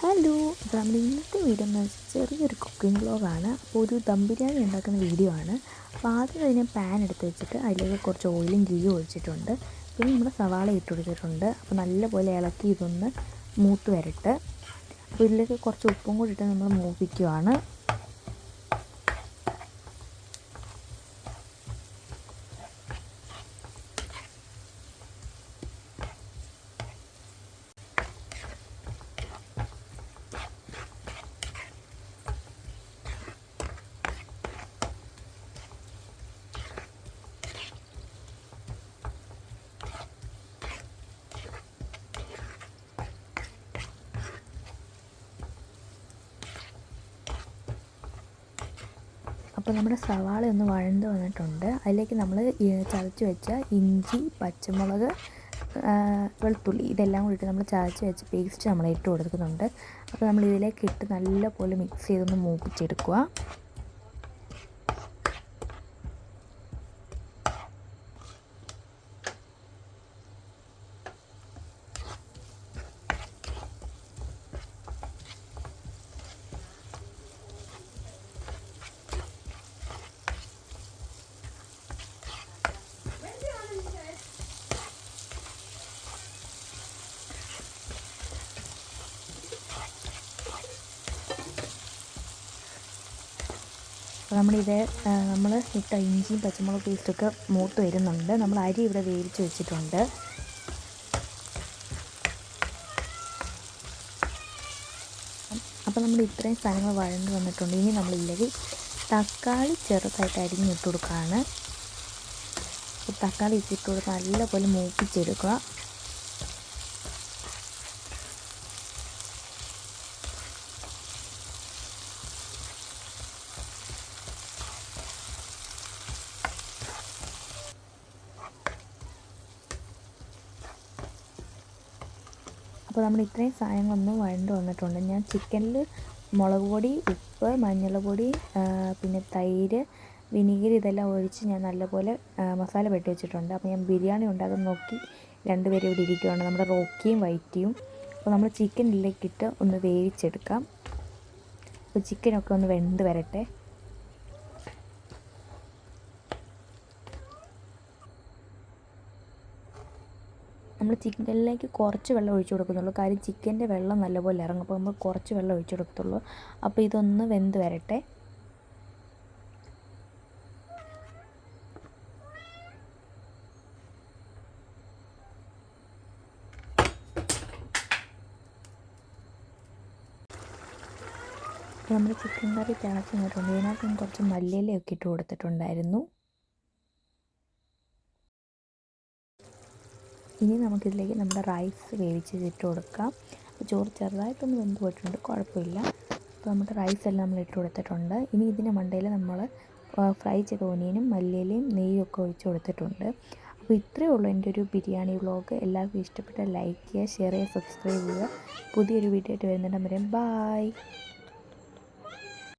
Hello നമ്മുടെ ഇന്നത്തെ video എന്ന് വെച്ചാൽ ചെറിയൊരു കുക്കിംഗ് വ്ളോഗാണ് അപ്പോൾ ഒരു ദം ബിരിയാണി ഉണ്ടാക്കുന്ന വീഡിയോ ആണ്. അപ്പോൾ ആദ്യം അതിനെ പാൻ എടുത്ത് വെച്ചിട്ട് അതിലേക്ക് കുറച്ച് ഓയിലും ഗീയും ഒഴിച്ചിട്ടുണ്ട്. പിന്നെ നമ്മുടെ സവാള ഇട്ട് കൊടുത്തിട്ടുണ്ട്. അപ്പോൾ നല്ലപോലെ ഇളക്കി ഇതൊന്ന് മൂത്ത് വരട്ടെ. അപ്പോൾ ഇതിലേക്ക് കുറച്ച് ഉപ്പും കൂടി ഇട്ട് നമ്മൾ മൂപ്പിക്കുവാണ്. അപ്പോൾ നമ്മുടെ സവാള ഒന്ന് വഴണ്ട് വന്നിട്ടുണ്ട്. അതിലേക്ക് നമ്മൾ ചതച്ച് വെച്ച ഇഞ്ചി പച്ചമുളക് വെളുത്തുള്ളി ഇതെല്ലാം കൂടിയിട്ട് നമ്മൾ ചതച്ച് വെച്ച് പേസ്റ്റ് നമ്മൾ ഇട്ട് കൊടുക്കുന്നുണ്ട്. അപ്പോൾ നമ്മൾ ഇതിലേക്ക് ഇട്ട് നല്ലപോലെ മിക്സ് ചെയ്തൊന്ന് മൂപ്പിച്ചെടുക്കുക. അപ്പോൾ നമ്മളിത് നമ്മൾ ഇട്ട ഇഞ്ചിയും പച്ചമുളക് പേസ്റ്റൊക്കെ മൂത്ത് വരുന്നുണ്ട്. നമ്മൾ അരി ഇവിടെ വേവിച്ച് വെച്ചിട്ടുണ്ട്. അപ്പോൾ നമ്മൾ ഇത്രയും സാധനങ്ങൾ വഴണ്ട് വന്നിട്ടുണ്ട്. ഇനി നമ്മൾ നമ്മളില്ലെങ്കിൽ തക്കാളി ചെറുതായിട്ട് അരിഞ്ഞിട്ട് കൊടുക്കുകയാണ്. തക്കാളി ഇട്ടിട്ട് കൊടുത്ത് നല്ലപോലെ മൂപ്പിച്ചെടുക്കുക. അപ്പോൾ നമ്മൾ ഇത്രയും സാധനങ്ങളൊന്നും വഴണ്ട് വന്നിട്ടുണ്ട്. ഞാൻ ചിക്കനിൽ മുളക് പൊടി ഉപ്പ് മഞ്ഞൾപ്പൊടി പിന്നെ തൈര് വിനീഗർ ഇതെല്ലാം ഒഴിച്ച് ഞാൻ നല്ലപോലെ മസാല വെട്ടി വെച്ചിട്ടുണ്ട്. അപ്പോൾ ഞാൻ ബിരിയാണി ഉണ്ടാക്കാൻ നോക്കി രണ്ടുപേരും ഇവിടെ ഇരിക്കുകയാണ് നമ്മുടെ റോക്കിയും വൈറ്റിയും. അപ്പോൾ നമ്മൾ ചിക്കനിലേക്കിട്ട് ഒന്ന് വേവിച്ചെടുക്കാം. അപ്പോൾ ചിക്കനൊക്കെ ഒന്ന് വെന്ത് വരട്ടെ. നമ്മൾ ചിക്കനിലേക്ക് കുറച്ച് വെള്ളം ഒഴിച്ചു കൊടുക്കുന്നുള്ളൂ. കാര്യം ചിക്കന്റെ വെള്ളം നല്ലപോലെ ഇറങ്ങും. അപ്പോൾ നമ്മൾ കുറച്ച് വെള്ളം ഒഴിച്ചു കൊടുക്കത്തുള്ളൂ. അപ്പോൾ ഇതൊന്ന് വെന്ത് വരട്ടെ. നമ്മൾ ചിക്കൻ കറി തിളച്ചു നിന്നിട്ടുണ്ട് ഇതിനകത്ത് കുറച്ച് മല്ലിയിലയൊക്കെ ഇട്ട് കൊടുത്തിട്ടുണ്ടായിരുന്നു. ഇനി നമുക്കിതിലേക്ക് നമ്മുടെ റൈസ് വേവിച്ച് ഇട്ട് കൊടുക്കാം. അപ്പോൾ ചോറ് ചെറുതായിട്ടൊന്ന് വെന്ത് പോയിട്ടുണ്ട് കുഴപ്പമില്ല. അപ്പോൾ നമ്മുടെ റൈസ് എല്ലാം നമ്മൾ ഇട്ട് കൊടുത്തിട്ടുണ്ട്. ഇനി ഇതിന്റെ മണ്ടയിൽ നമ്മൾ ഫ്രൈ ചെയ്ത ഓനിയനും മല്ലിയിലയും നെയ്യും ഒക്കെ ഒഴിച്ച് കൊടുത്തിട്ടുണ്ട്. അപ്പോൾ ഇത്രയേ ഉള്ളൂ എന്റെ ഒരു ബിരിയാണി വ്ളോഗ് എല്ലാവർക്കും ഇഷ്ടപ്പെട്ട ലൈക്ക് ചെയ്യുക ഷെയർ ചെയ്യുക സബ്സ്ക്രൈബ് ചെയ്യുക. പുതിയൊരു വീഡിയോ ആയിട്ട് വരുന്നുണ്ടെങ്കിൽ ബായ്